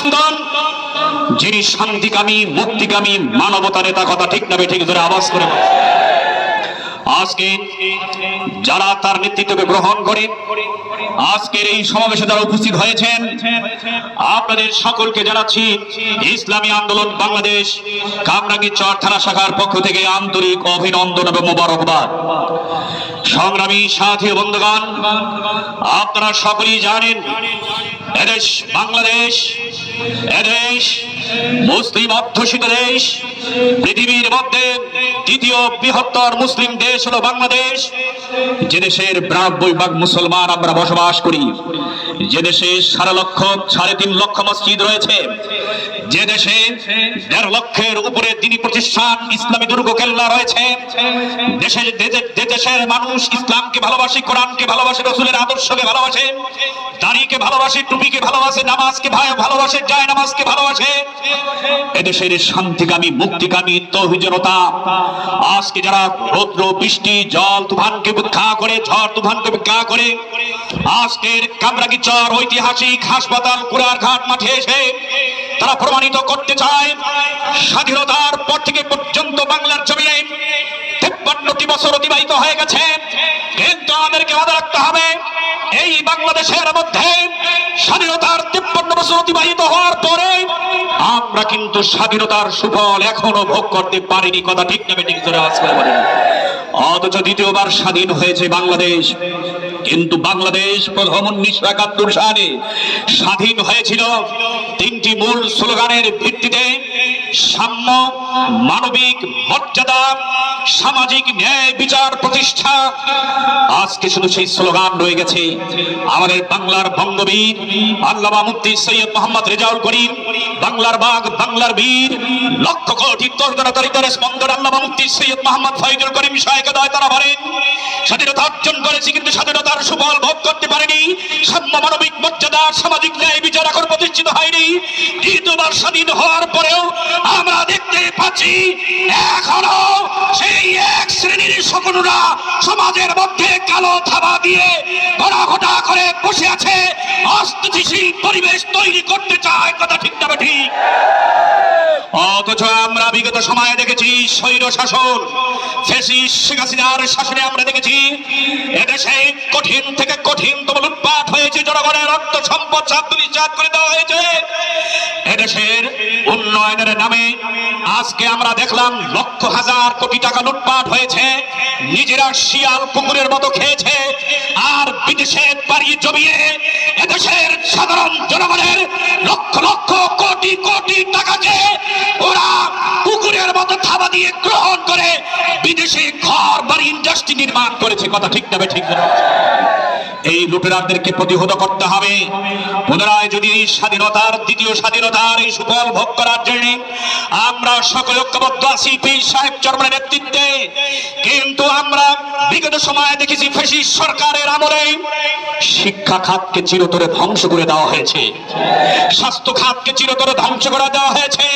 সুন্দর। যিনি শান্তিকামী, মুক্তিকামী মানবতা নেতা, কথা ঠিক না ঠিক ধরে আওয়াজ করে আজকে যারা তার নেতৃত্বকে গ্রহণ করে, আজকের এই সমাবেশে যারা উপস্থিত হয়েছেন। আপনাদের সকলকে জানাচ্ছি, ইসলামী আন্দোলন বাংলাদেশ, কামরাঙ্গি চর থানা শাখার পক্ষ থেকে আন্তরিক অভিনন্দন এবং মোবারকবাদ। সংগ্রামী সাথী বন্ধুগণ, আপনারা সকলেই জানেন, এদেশ বাংলাদেশ এদেশ, মুসলিম অধ্যুষিত দেশ, পৃথিবীর মধ্যে দ্বিতীয় বৃহত্তর মুসলিম দেশ হলো বাংলাদেশ। যে দেশের ব্রাহ্মই ভাগ মুসলমান আমরা বসবাস করি, যে দেশে সারা লক্ষ, সাড়ে তিন লক্ষ মসজিদ রয়েছে যে দেশে দেড় লক্ষের উপরে দিনী প্রতিষ্ঠান ইসলামী দুর্গ কেল্লা রয়েছে দেশের যে- দেশের মানুষ ইসলামকে ভালোবাসে, কোরআনকে ভালোবাসে, রসুলের আদর্শকে ভালোবাসে, দাড়িকে ভালোবাসে, টুপিকে ভালোবাসে, নামাজকে ভালোবাসে যায় নামাজকে ভালোবাসে, এদেশের শান্তিকামী, মুক্তিকামী তৌহিদ জনতা আজকে যারা রৌদ্র, বৃষ্টি, জল তুফানকে উপেক্ষা করে, ঝড় তুফানকে উপেক্ষা করে, আজকের কামরাগি চর ঐতিহাসিক হাসপাতাল কুড়ার ঘাট মাঠে এসে তারা প্রমাণিত করতে চায় স্বাধীনতার পর থেকে পর্যন্ত বাংলার জমিনে তেপ্পান্নটি বছর অতিবাহিত হয়ে গেছে। কিন্তু আমাদেরকে মনে রাখতে হবে, এই বাংলাদেশের মধ্যে স্বাধীনতার তিপ্পান্ন বছর অতিবাহিত হওয়ার পরে আমরা কিন্তু স্বাধীনতার সুফল এখনও ভোগ করতে পারিনি। কথা ঠিক নেবে ঠিক ধরে আওয়াজ করে বলেন। অথচ দ্বিতীয়বার স্বাধীন হয়েছে বাংলাদেশ। কিন্তু বাংলাদেশ প্রথম উনিশশো একাত্তর সালে স্বাধীন হয়েছিল। তিনটি মূল স্লোগানের ভিত্তিতে সাম্য মানবিক মর্যাদা সামাজিক ন্যায় বিচার প্রতিষ্ঠা। আজকে শুধু সেই স্লোগান রয়ে গেছে। আমাদের বাংলার বঙ্গবীর, আল্লামা মুফতি সৈয়দ মোহাম্মদ রেজাউল করিম, বাংলার বাঘ, বাংলার বীর, লক্ষ কোটি সৈয়দ মোহাম্মদ করিম দয় তারা বলেন, স্বাধীনতা অর্জন করেছি কিন্তু স্বাধীনতার সুফল ভোগ করতে পারেনি। সাম্য মানবিক মর্যাদা, সামাজিক ন্যায় বিচার এখন প্রতিষ্ঠিত হয়নি। দ্বিতীয়বার স্বাধীন হওয়ার পরেও পাচ্ছি। এখনও সেই এক শ্রেণির শকুনরা সমাজের মধ্যে কালো থাবা দিয়ে ঘোটা করে বসে আছে। অস্থিতিশীল পরিবেশ তৈরি করতে চায়, কথা ঠিক না ঠিক? অথচ আমরা বিগত সময়ে দেখেছি স্বৈর শাসন। শেখ শাসনে আমরা দেখেছি, এদেশে কঠিন থেকে কঠিনতম লুটপাট হয়েছে, জনগণের রক্ত সম্পদ সাবধান করে দেওয়া হয়েছে। এদেশের উন্নয়নের নামে আজকে আমরা দেখলাম লক্ষ হাজার কোটি টাকা লুটপাট হয়েছে। নিজেরা শিয়াল কুকুরের মতো খেয়েছে। আর বিদেশে বাড়ি জমিয়ে এদেশের সাধারণ জনগণের লক্ষ লক্ষ কোটি কোটি টাকাকে ওরা কুকুরের মতো থাবা দিয়ে গ্রহণ করে বিদেশে ঘর বাড়ি ইন্ডাস্ট্রি নির্মাণ করেছে। কথা ঠিক না ঠিক না। এই লুটেরারদেরকে প্রতিহত করতে হবে। পুনরায় যদি এই স্বাধীনতার, দ্বিতীয় স্বাধীনতার এই সুফল ভোগ করার জন্য আমরা সকলে ঐক্যবদ্ধ আছি, পীর সাহেব চর্মের নেতৃত্বে, কিন্তু আমরা বিগত সময়ে দেখেছি ফেসিস সরকারের আমলে শিক্ষা খাতকে চিরতরে ধ্বংস করে দেওয়া হয়েছে। স্বাস্থ্য খাতকে চিরতরে ধ্বংস করে দেওয়া হয়েছে।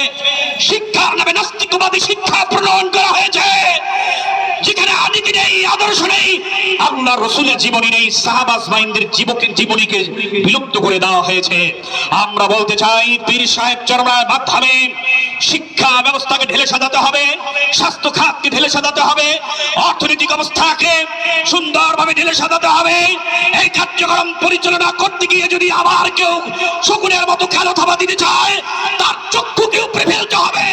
শিক্ষার নামে নাস্তিকবাদী শিক্ষা প্রণয়ন করা হয়েছে। যেখানে আদিতি নেই, আদর্শ নেই আল্লাহ রসুলের জীবনী নেই সাহাবাজ মাইন্দের জীবকে জীবনীকে বিলুপ্ত করে দেওয়া হয়েছে। আমরা বলতে চাই, পীর সাহেব চরমার মাধ্যমে শিক্ষা ব্যবস্থাকে ঢেলে সাজাতে হবে, স্বাস্থ্য খাতকে ঢেলে সাজাতে হবে, অর্থনৈতিক অবস্থাকে সুন্দরভাবে ঢেলে সাজাতে হবে। এই কার্যক্রম পরিচালনা করতে গিয়ে যদি আবার কেউ শকুনের মতো খেলো থাবা দিতে চায়, তার চক্ষুকে উপরে ফেলতে হবে,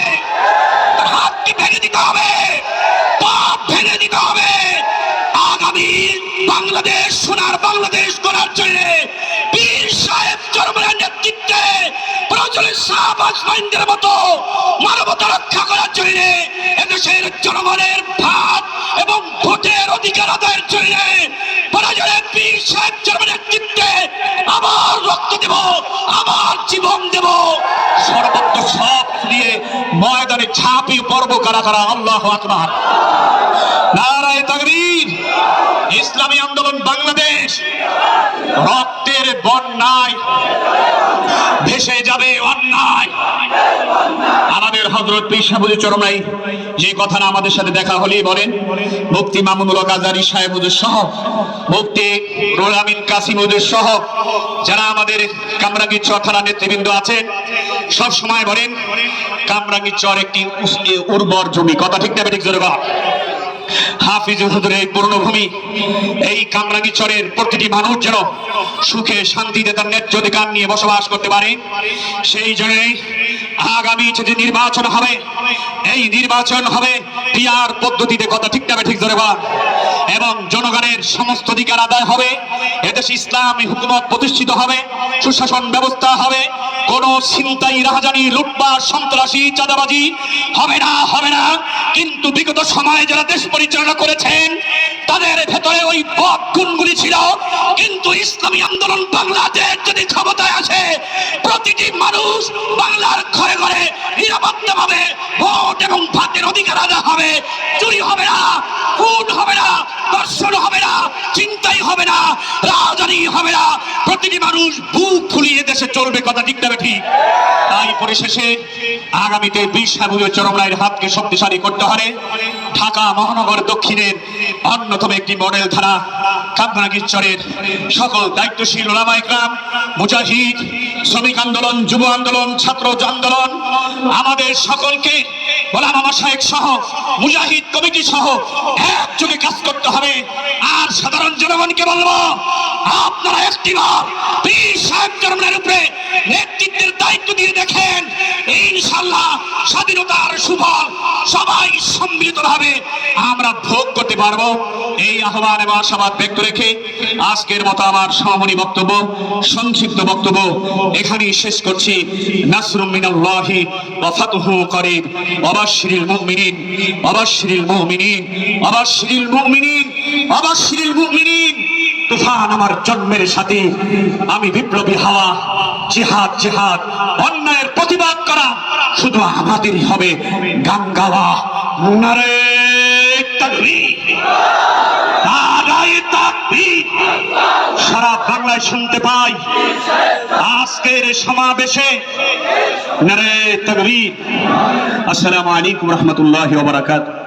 তার হাতকে ভেঙে দিতে হবে। পাপ দিতে হবে। আগামী বাংলাদেশ সোনার বাংলাদেশ করার জন্য বীর সাহেব চরমের নেতৃত্বে প্রয়োজনে শাহবাজ মাইন্দের মতো মানবতা রক্ষা করার জন্য এদেশের জনগণের ভাত এবং ভোটের অধিকার আদায়ের জন্য প্রয়োজনে বীর সাহেব চরমের নেতৃত্বে আবার রক্ত দেব, আবার জীবন দেব। সর্বত্র সব দিয়ে ময়দানে ঝাঁপি পর্ব কারা কারা? আল্লাহ আকবার। নারায় তাকবীর ইসলামী আন্দোলন বাংলাদেশ। রক্তের বন্যায় ভেসে যাবে অন্যায়। আমাদের হজরত পেশাবুল চরমাই যে কথাটা আমাদের সাথে দেখা হলেই বলেন। মুক্তি মামুনুল কাজারি সাহেবুদ্দিন সহ মুক্তি রুল আমিন কাসিমুদ্দিন সহ, যারা আমাদের কামরাঙ্গি চর থানা নেতৃবৃন্দ আছেন, সব সময় বলেন, কামরাঙ্গি চর একটি উর্বর জমি। কথা ঠিক না ঠিক জোরে হাফিজ এই পূর্ণভূমি, এই কামরাঙ্গি চরের প্রতিটি মানুষ যেন সুখে শান্তিতে তার ন্যায্য অধিকার নিয়ে বসবাস করতে পারে। সেই জন্যই আগামী যে নির্বাচন হবে, এই নির্বাচন হবে পিয়ার পদ্ধতিতে, কথা ঠিকঠাক ঠিক ধরে বলা। এবং জনগণের সমস্ত অধিকার আদায় হবে। এদেশে ইসলামী হুকুমত প্রতিষ্ঠিত হবে, সুশাসন ব্যবস্থা হবে, কোন ছিনতাই, রাহাজানি, লুটপাট, সন্ত্রাসী, চাঁদাবাজি হবে না হবে না। কিন্তু বিগত সময়ে যারা দেশ পরিচালনা করেছেন, তাদের ভেতরে ওই পথ গুণগুলি ছিল। কিন্তু ইসলামী আন্দোলন বাংলাদেশ যদি ক্ষমতায় আসে, প্রতিটি মানুষ বাংলার ঘরে ঘরে নিরাপত্তা পাবে, ভোট এবং ভাতের অধিকার আদায় হবে। চুরি হবে না, খুন হবে না দর্শন হবে না, চিন্তাই হবে না রাজধানী হবে না। প্রতিটি মানুষ বুক ফুলিয়ে দেশে চলবে, কথা ঠিক না ঠিক? তাই পরিশেষে আগামীতে বিশ চরম চরমরায়ের হাতকে শক্তিশালী করতে হবে। ঢাকা মহানগর দক্ষিণের অন্যতম একটি মডেল ধারা কামরাগিরচরের সকল দায়িত্বশীল ওলামাইকরাম মুজাহিদ, শ্রমিক আন্দোলন, যুব আন্দোলন, ছাত্র আন্দোলন, আমাদের সকলকে ওলামা মাসায়েক সহ, মুজাহিদ কমিটি সহ একযোগে কাজ করতে হবে। আর সাধারণ জনগণকে বলব, আপনারা একটিবার পীর সাহেব চরমের উপরে নেতৃত্বের দায়িত্ব দিয়ে দেখেন ইনশাল্লাহ স্বাধীনতার সুফল সবাই সম্মিলিতভাবে আমরা ভোগ করতে পারব। এই আহ্বান এবং আশাবাদ ব্যক্ত রেখে আজকের মতো আমার সমাপনী বক্তব্য, সংক্ষিপ্ত বক্তব্য এখানেই শেষ করছি। নাসরুম মিনাল্লাহি ওয়া ফাতহু করিব অবাশশিরিল মুমিনিন অবাশশিরিল মুমিনিন অবাশশিরিল মুমিনিন অবাশশিরিল মুমিনিন। তুফান আমার জন্মের সাথে আমি বিপ্লবী হাওয়া জিহাদ জিহাদ। অন্যায়ের প্রতিবাদ করা শুধু আমাদেরই হবে। গান গাওয়া নারে সারা বাংলায় শুনতে পাই। আজকের সমাবেশে আসসালামু আলাইকুম রহমতুল্লাহি বারাকাতুহু।